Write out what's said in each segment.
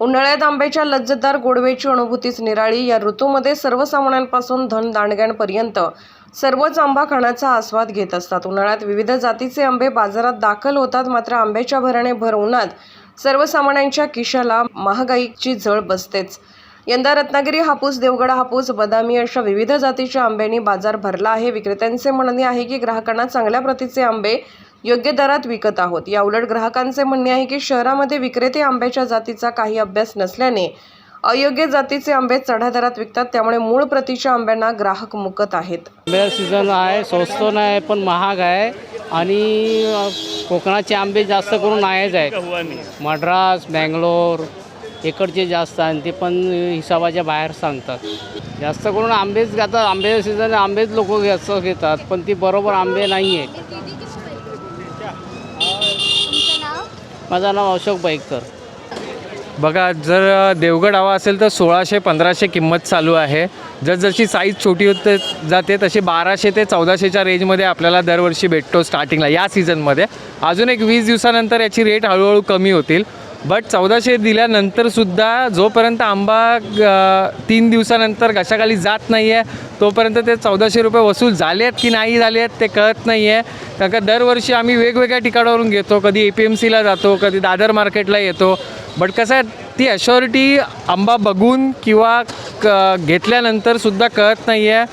उन्हाळ्यात आंब्याच्या लज्जतदार गोडवेची अनुभूतीच निराळी. या ऋतूमध्ये सर्वसामान्यांपासून धन दांडग्यांपर्यंत सर्वच आंबा खाण्याचा आस्वाद घेत असतात. उन्हाळ्यात विविध जातीचे आंबे बाजारात दाखल होतात. मात्र आंब्याच्या भराने भर उन्हात सर्वसामान्यांच्या किशाला महागाईची झळ बसतेच. यंदा रत्नागिरी हापूस देवगड हापूस बदामी अशा विविध जातीच्या आंब्यांनी बाजार भरला आहे. विक्रेत्यांचे म्हणणे आहे की ग्राहकांना चांगल्या प्रतीचे आंबे योग्य दरात विकत आहोत. या उलट ग्राहकांचे म्हणणे आहे की शहरामध्ये विक्रेते आंब्याच्या जातीचा काही अभ्यास नसल्याने अयोग्य जातीचे आंबे चढ्या दरात विकतात. त्यामुळे मूळ प्रतीच्या आंब्यांना ग्राहक मुकत आहेत. आंब्या सीझन आहे स्वस्त नाही पण महाग आहे. आणि कोकणाचे आंबे जास्त करून नाहीच आहेत. मद्रास बँगलोर इकडचे जास्त आणि ते पण हिसाबाच्या बाहेर सांगतात. जास्त करून आंबेच घेतात. आंब्याचं सीझन आंबेच लोक जास्त घेतात पण ती बरोबर आंबे नाही आहेत तुमचं नाव माझं नाव अशोक बाईकर बघा जर देवगड हवा असेल तर सोळाशे पंधराशे किंमत चालू आहे. जसजशी साईज छोटी होते जाते तशी बाराशे ते चौदाशेच्या रेंजमध्ये आपल्याला दरवर्षी भेटतो स्टार्टिंगला या सीझनमध्ये अजून एक वीस दिवसानंतर याची रेट हळूहळू कमी होतील. बट चौदाशे दिल्यानंतरसुद्धा जोपर्यंत आंबा तीन दिवसानंतर घशाखाली जात नाही आहे तोपर्यंत ते चौदाशे रुपये वसूल झाले आहेत की नाही झाले आहेत ते कळत नाही आहे कारण का दरवर्षी आम्ही वेगवेगळ्या ठिकाणावरून घेतो कधी ए पी एम सीला जातो कधी दादर मार्केटला येतो. बट कसं आहे ती अशॉरिटी आंबा बघून किंवा क घेतल्यानंतरसुद्धा कळत नाही आहे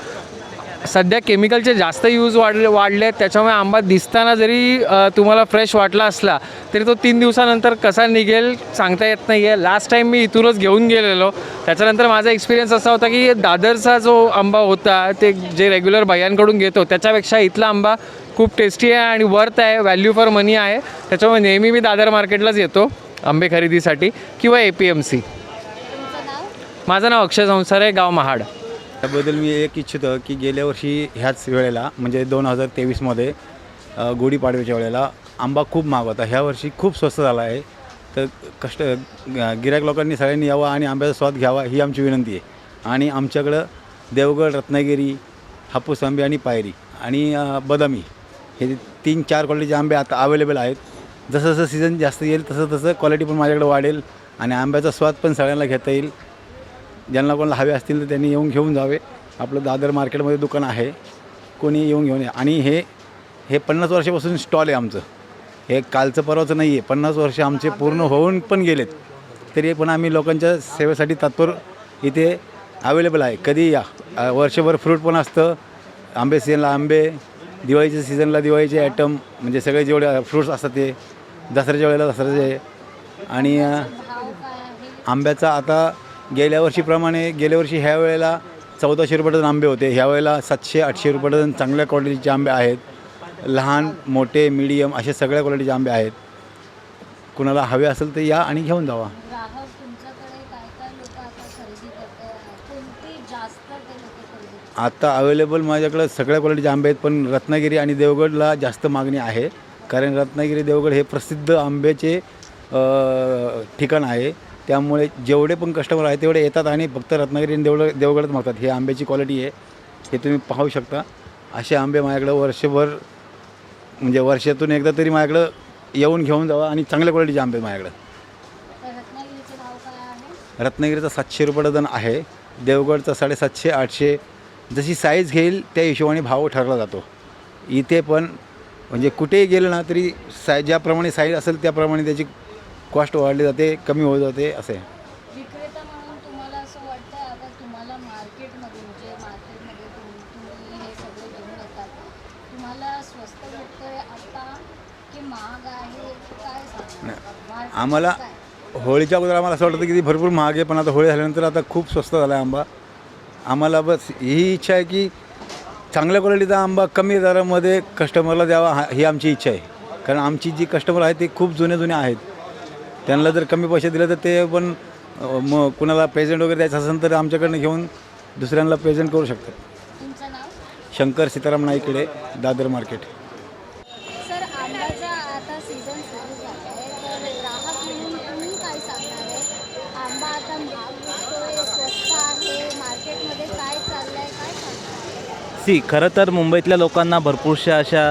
सध्या केमिकलचे जास्त यूज वाढले वाढले आहेत त्याच्यामुळे आंबा दिसताना जरी तुम्हाला फ्रेश वाटला असला तरी तो तीन दिवसानंतर कसा निघेल सांगता येत नाही आहे लास्ट टाईम मी इथूनच घेऊन गेलेलो. त्याच्यानंतर माझा एक्सपिरियन्स असा होता की दादरचा जो आंबा होता ते जे रेग्युलर भैयांकडून घेतो त्याच्यापेक्षा इथला आंबा खूप टेस्टी आहे आणि वर्थ आहे व्हॅल्यू फॉर मनी आहे. त्याच्यामुळे नेहमी मी दादर मार्केटलाच येतो आंबे खरेदीसाठी किंवा ए पी एम सी माझं नाव अक्षय संसार आहे गाव महाड. त्याबद्दल मी एक इच्छितं की गेल्या वर्षी ह्याच वेळेला म्हणजे दोन हजार तेवीसमध्ये गुढीपाडव्याच्या वेळेला आंबा खूप महाग होता ह्या वर्षी खूप स्वस्त झाला आहे. तर कष्ट गिरायक लोकांनी सगळ्यांनी यावं आणि आंब्याचा स्वाद घ्यावा ही आमची विनंती आहे. आणि आमच्याकडं देवगड रत्नागिरी हापूस आंबे आणि पायरी आणि बदामी हे तीन चार क्वालिटीचे आंबे आता अवेलेबल आहेत. जसं जसं सीझन जास्त येईल तसं तसं क्वालिटी पण माझ्याकडे वाढेल आणि आंब्याचा स्वाद पण सगळ्यांना घेता येईल. ज्यांना कोणाला हवे असतील तर त्यांनी येऊन घेऊन जावे. आपलं दादर मार्केटमध्ये दुकान आहे. कोणी येऊन घेऊन या. आणि हे हे पन्नास वर्षापासून स्टॉल आहे आमचं. हे कालचं परवाचं नाही आहे. पन्नास वर्ष आमचे पूर्ण होऊन पण गेलेत. तरी पण आम्ही लोकांच्या सेवेसाठी तात्पर इथे अवेलेबल आहे. कधी या? वर्षभर फ्रूट पण असतं. आंबे सीझनला आंबे दिवाळीच्या सीझनला दिवाळीचे आयटम म्हणजे सगळे जेवढे फ्रूट्स असतात ते दसऱ्याच्या वेळेला दसऱ्याचे. आणि आंब्याचा आता गेल्या वर्षीप्रमाणे गेल्या वर्षी ह्या वेळेला चौदाशे रुपये डझन आंबे होते. ह्या वेळेला सातशे आठशे रुपये डझन चांगल्या क्वालिटीचे आंबे आहेत. लहान मोठे मीडियम असे सगळ्या क्वालिटीचे आंबे आहेत. कुणाला हवे असेल तर या आणि घेऊन जावा. आता अवेलेबल माझ्याकडं सगळ्या क्वालिटीचे आंबे आहेत पण रत्नागिरी आणि देवगडला जास्त मागणी आहे. कारण रत्नागिरी देवगड हे प्रसिद्ध आंब्याचे ठिकाण आहे. त्यामुळे जेवढे पण कस्टमर आहेत तेवढे येतात आणि फक्त रत्नागिरी आणि देवगड देवगडच मागतात. हे आंब्याची क्वालिटी आहे. हे तुम्ही पाहू शकता. असे आंबे माझ्याकडं वर्षभर म्हणजे वर्षातून एकदा तरी माझ्याकडं येऊन घेऊन जावा आणि चांगल्या क्वालिटीचे आंबे माझ्याकडं. रत्नागिरीचा सातशे रुपये डझन आहे. देवगडचा साडेसातशे आठशे. जशी साईज घेईल त्या हिशोबाने भाव ठरला जातो. इथे पण म्हणजे कुठेही गेलं ना तरी साय ज्याप्रमाणे साईज असेल त्याप्रमाणे त्याची कॉस्ट वाढली जाते कमी होत जाते असे. विक्रेता म्हणून तुम्हाला असं वाटतं आता तुम्हाला मार्केटमध्ये म्हणजे मार्केटमध्ये तुम- तुम्ही हे सगळे घेऊन येतात. तुम्हाला स्वस्त भेटतंय आता की महाग आहे काय सांगणार Market आम्हाला? होळीच्या अगोदर आम्हाला असं वाटतं की ती भरपूर महाग आहे पण आता होळी झाल्यानंतर आता खूप स्वस्त झाला आहे आंबा. आम्हाला बस ही इच्छा आहे की चांगल्या क्वालिटीचा आंबा कमी दरामध्ये कस्टमरला द्यावा हा ही आमची इच्छा आहे. कारण आमची जी कस्टमर आहेत ते खूप जुने जुने आहेत. त्यांना जर कमी पैसे दिले तर ते पण मग कुणाला प्रेझेंट वगैरे द्यायचं असेल तर आमच्याकडनं घेऊन दुसऱ्यांना प्रेझेंट करू शकतात. तुमचं नाव? शंकर सीताराम नाईकडे दादर मार्केट. सर आंब्याचा आता सीझन सुरू झाला आहे तर ग्राहक म्हणून तुम्ही काय सांगणार आहे? आंबा आता महाग विकतोय स्वस्त आहे मार्केटमध्ये काय चाललं आहे काय सांगणार आहे? सी खरं तर मुंबईतल्या लोकांना भरपूरशा अशा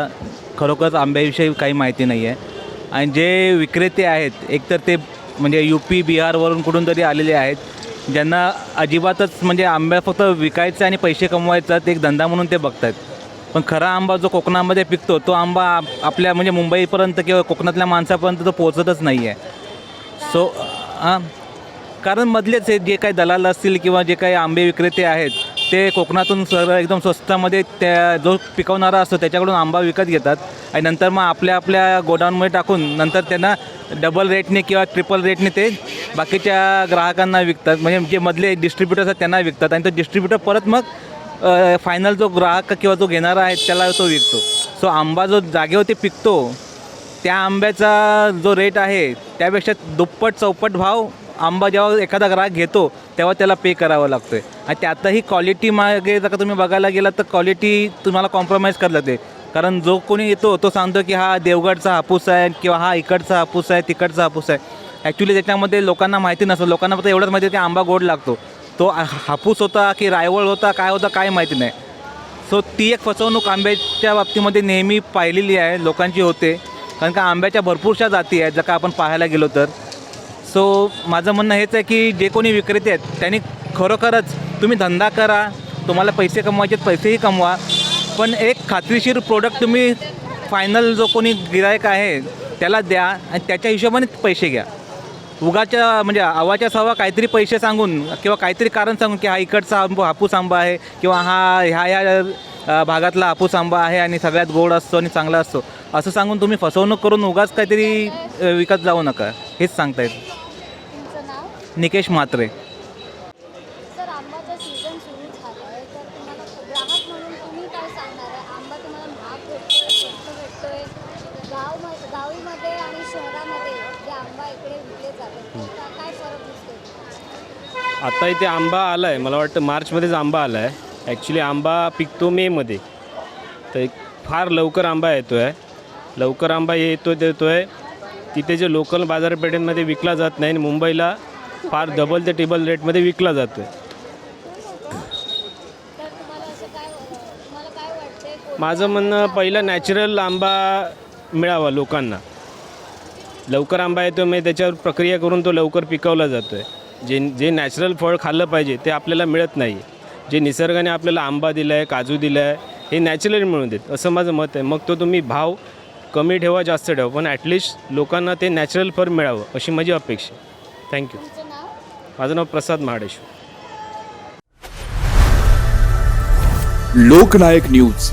खरोखरच आंब्याविषयी काही माहिती नाही आहे आणि जे विक्रेते आहेत एकतर ते म्हणजे यू पी बिहारवरून कुठून तरी आलेले आहेत ज्यांना अजिबातच म्हणजे आंब्या फक्त विकायचा आणि पैसे कमवायचा ते एक धंदा म्हणून ते बघतात पण खरा आंबा जो कोकणामध्ये पिकतो तो आंबा आपल्या म्हणजे मुंबईपर्यंत किंवा कोकणातल्या माणसापर्यंत तो पोचतच नाही आहे सो हां. कारण मधलेच हे जे काही दलाल असतील किंवा जे काही आंबे विक्रेते आहेत ते कोकणातून सर एकदम स्वस्तामध्ये त्या जो पिकवणारा असतो त्याच्याकडून आंबा विकत घेतात. आणि नंतर मग आपल्या आपल्या गोडाऊनमध्ये टाकून नंतर त्यांना डबल रेटने किंवा ट्रिपल रेटने ते बाकीच्या ग्राहकांना विकतात. म्हणजे जे मधले डिस्ट्रीब्युटर असतात त्यांना विकतात. आणि तो डिस्ट्रीब्युटर परत मग फायनल जो ग्राहक किंवा जो घेणारा आहे त्याला तो विकतो. सो आंबा जो जागेवरती पिकतो त्या आंब्याचा जो रेट आहे त्यापेक्षा दुप्पट चौपट भाव आंबा जेव्हा एखादा ग्राहक घेतो तेव्हा त्याला पे करावं लागतो आहे आणि त्यातही क्वालिटी मागे जर का तुम्ही बघायला गेलात तर क्वालिटी तुम्हाला कॉम्प्रोमाइज करायला लागते कारण जो कोणी येतो तो सांगतो की हा देवगडचा हापूस आहे किंवा हा इकडचा हापूस आहे तिकडचा हापूस आहे. ॲक्च्युली त्याच्यामध्ये लोकांना माहिती नसतं. लोकांना फक्त एवढंच माहिती आहे की आंबा गोड लागतो. तो हापूस होता की रायवळ होता काय होता काय माहिती नाही. सो ती एक फसवणूक आंब्याच्या बाबतीमध्ये नेहमी पाहिलेली आहे लोकांची होते. कारण का आंब्याच्या भरपूरशा जाती आहेत जर का आपण पाहायला गेलो तर. सो माझं म्हणणं हेच आहे की जे कोणी विक्रेते आहेत त्यांनी खरोखरच तुम्ही धंदा करा तुम्हाला पैसे कमवायचे पैसेही कमवा. पण एक खात्रीशीर प्रोडक्ट तुम्ही फायनल जो कोणी गिरायक आहे त्याला द्या आणि त्याच्या हिशोबाने पैसे घ्या. उगाच्या म्हणजे आवाच्या सवा काहीतरी पैसे सांगून किंवा काहीतरी कारण सांगून की हा इकडचा आंबो हापूस आंबा आहे किंवा हा ह्या ह्या भागातला हापूस आंबा आहे आणि सगळ्यात गोड असतो आणि चांगला असतो. असं सांगून तुम्ही फसवणूक करून उगाच काहीतरी विकत जाऊ नका. हेच सांगतायत निकेश म्हात्रे. सर आंबाचा सीझन सुरू झाला आहे तर तुम्हाला ग्राहक म्हणून तुम्ही काय सांगणार आहे? आंबा तुम्हाला महाग भेटतोय स्वस्त भेटतोय. गाव म- गावीमध्ये आणि शहरामध्ये जे आंबा इकडे विकले जातात तर काय फरक दिसतो आता इथे आंबा आला आहे मला वाटतं मार्चमध्येच आंबा आला आहे ॲक्च्युली आंबा पिकतो मेमध्ये तर एक फार लवकर आंबा येतो आहे लवकर आंबा येतो देतो आहे तिथे जे लोकल बाजारपेठेमध्ये विकला जात नाही आणि मुंबईला फार डबल ते टेबल रेटमध्ये विकला जातो आहे माझं म्हणणं पहिलं नॅचरल आंबा मिळावा लोकांना. लवकर आंबा येतो म्हणजे त्याच्यावर प्रक्रिया करून तो लवकर पिकवला जातो आहे जे जे नॅचरल फळ खाल्लं पाहिजे ते आपल्याला मिळत नाही जे निसर्गाने आपल्याला आंबा दिला आहे काजू दिला आहे हे नॅचरली मिळून देत. असं माझं मत आहे. मग तो तुम्ही भाव कमी ठेवा जास्त ठेवा पण ॲटलिस्ट लोकांना ते नॅचरल फळ मिळावं अशी माझी अपेक्षा आहे. थँक्यू माझं नाव प्रसाद महाडेश्वर. लोकनायक न्यूज.